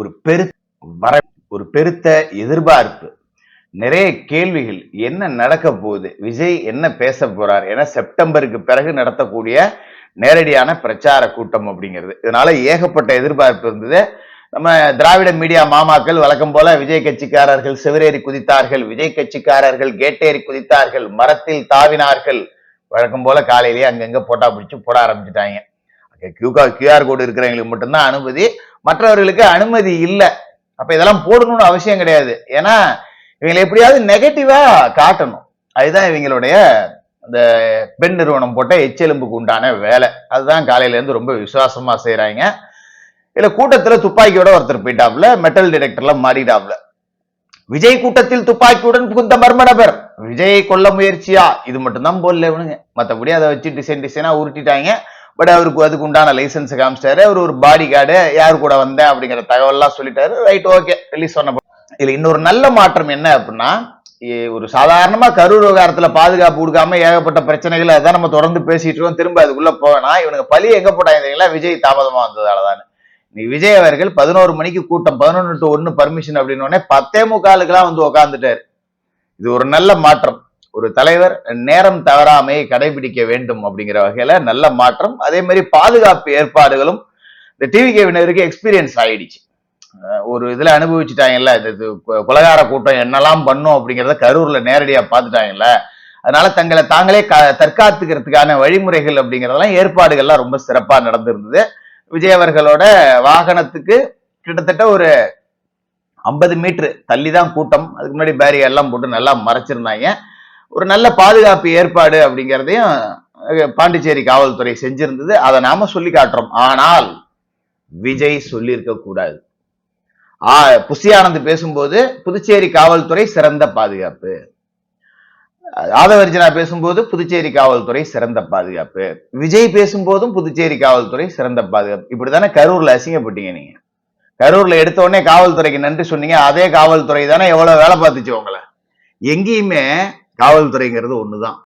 ஒரு பெரு வர ஒரு பெருத்த எதிர்பார்ப்பு. நிறைய கேள்விகள் என்ன நடக்க போகுது விஜய் என்ன பேச போறார் ஏன்னா செப்டம்பருக்கு பிறகு நடத்தக்கூடிய நேரடியான பிரச்சார கூட்டம் அப்படிங்கிறது. இதனால ஏகப்பட்ட எதிர்பார்ப்பு இருந்தது. நம்ம திராவிட மீடியா மாமாக்கள் வழக்கம் போல விஜய் கட்சிக்காரர்கள் சிவரேறி குதித்தார்கள் விஜய் கட்சிக்காரர்கள் கேட்டேறி குதித்தார்கள் மரத்தில் தாவினார்கள். வழக்கம் போல காலையிலேயே அங்கங்க போட்டா பிடிச்சு போட ஆரம்பிச்சுட்டாங்க. கியூகா கியூஆர் கோடு இருக்கிறவங்களுக்கு மட்டும்தான் அனுமதி. மற்றவர்களுக்கு அனுமதி இல்லை. அப்ப இதெல்லாம் போடணும்னு அவசியம் கிடையாது. ஏன்னா இவங்களை எப்படியாவது நெகட்டிவா காட்டணும். அதுதான் இவங்களுடைய அந்த பெண் நிறுவனம் போட்ட எச்செலும்புக்கு உண்டான வேலை. அதுதான் காலையில இருந்து ரொம்ப விசுவாசமா செய்யறாங்க இல்ல கூட்டத்துல துப்பாக்கியோட ஒருத்தர் போயிட்டாப்ல மெட்டல் டிடெக்டர்ல மாறிட்டாப்ல விஜய் கூட்டத்தில் துப்பாக்கியுடன் புகுந்த மர்ம நபர். விஜயை கொல்ல முயற்சியா? இது மட்டும்தான் போடல இவனுங்க. மத்தபடி அதை வச்சு டிசைன் டிசைனா உருட்டிட்டாங்க. பட் அவருக்கு அதுக்கு உண்டான லைசன்ஸ் காமிச்சிட்டாரு. அவர் ஒரு பாடி கார்டு யார் கூட வந்தேன் அப்படிங்கிற தகவல்லாம் சொல்லிட்டாரு. ரைட் ஓகே ரிலீஸ் சொன்ன இதுல இன்னொரு நல்ல மாற்றம் என்ன அப்படின்னா ஒரு சாதாரணமா கரூர் விவகாரத்துல பாதுகாப்பு கொடுக்காம ஏகப்பட்ட பிரச்சனைகள் அதான் நம்ம தொடர்ந்து பேசிட்டு இருக்கோம். திரும்ப அதுக்குள்ள போவேனா இவனுக்கு பழி எங்க போட்டாங்க விஜய் தாமதமா வந்ததாலதான். இன்னைக்கு விஜய் அவர்கள் பதினோரு மணிக்கு கூட்டம் பதினொன்று டு ஒன்னு பர்மிஷன் அப்படின்னு உடனே பத்தே முக்காலுக்கு எல்லாம் வந்து உக்காந்துட்டாரு. இது ஒரு நல்ல மாற்றம். ஒரு தலைவர் நேரம் தவறாமை கடைபிடிக்க வேண்டும் அப்படிங்கிற வகையில நல்ல மாற்றம். அதே மாதிரி பாதுகாப்பு ஏற்பாடுகளும் இந்த டிவி கேவினருக்கு எக்ஸ்பீரியன்ஸ் ஆயிடுச்சு. ஒரு இதுல அனுபவிச்சுட்டாங்கல்ல இந்த இது கூட்டம் என்னெல்லாம் பண்ணும் அப்படிங்கிறத கரூர்ல நேரடியா பார்த்துட்டாங்கல்ல அதனால தங்களை தாங்களே க- தற்காத்துக்கிறதுக்கான வழிமுறைகள் அப்படிங்கிறதெல்லாம் ஏற்பாடுகள்லாம் ரொம்ப சிறப்பா நடந்திருந்தது. விஜய் அவர்களோட வாகனத்துக்கு கிட்டத்தட்ட ஒரு ஐம்பது மீட்டர் தள்ளி தான் கூட்டம். அதுக்கு முன்னாடி பேரியர் எல்லாம் போட்டு நல்லா மறைச்சிருந்தாங்க. ஒரு நல்ல பாதுகாப்பு ஏற்பாடு அப்படிங்கிறதையும் பாண்டிச்சேரி காவல்துறை செஞ்சிருந்தது. அதை நாம சொல்லி காட்டுறோம். ஆனால் விஜய் சொல்லியிருக்க கூடாது. ஆ புசி பேசும்போது புதுச்சேரி காவல்துறை சிறந்த பாதுகாப்பு. ஆதவர்ஜனா பேசும்போது புதுச்சேரி காவல்துறை சிறந்த பாதுகாப்பு. விஜய் பேசும்போதும் புதுச்சேரி காவல்துறை சிறந்த பாதுகாப்பு. இப்படித்தானே கரூர்ல அசிங்கப்பட்டீங்க நீங்க. கரூர்ல எடுத்த உடனே காவல்துறைக்கு நன்றி சொன்னீங்க. அதே காவல்துறை தானே எவ்வளவு வேலை பார்த்துச்சு உங்களை. எங்கேயுமே காவல்துறைங்கிறது ஒண்ணுதான்.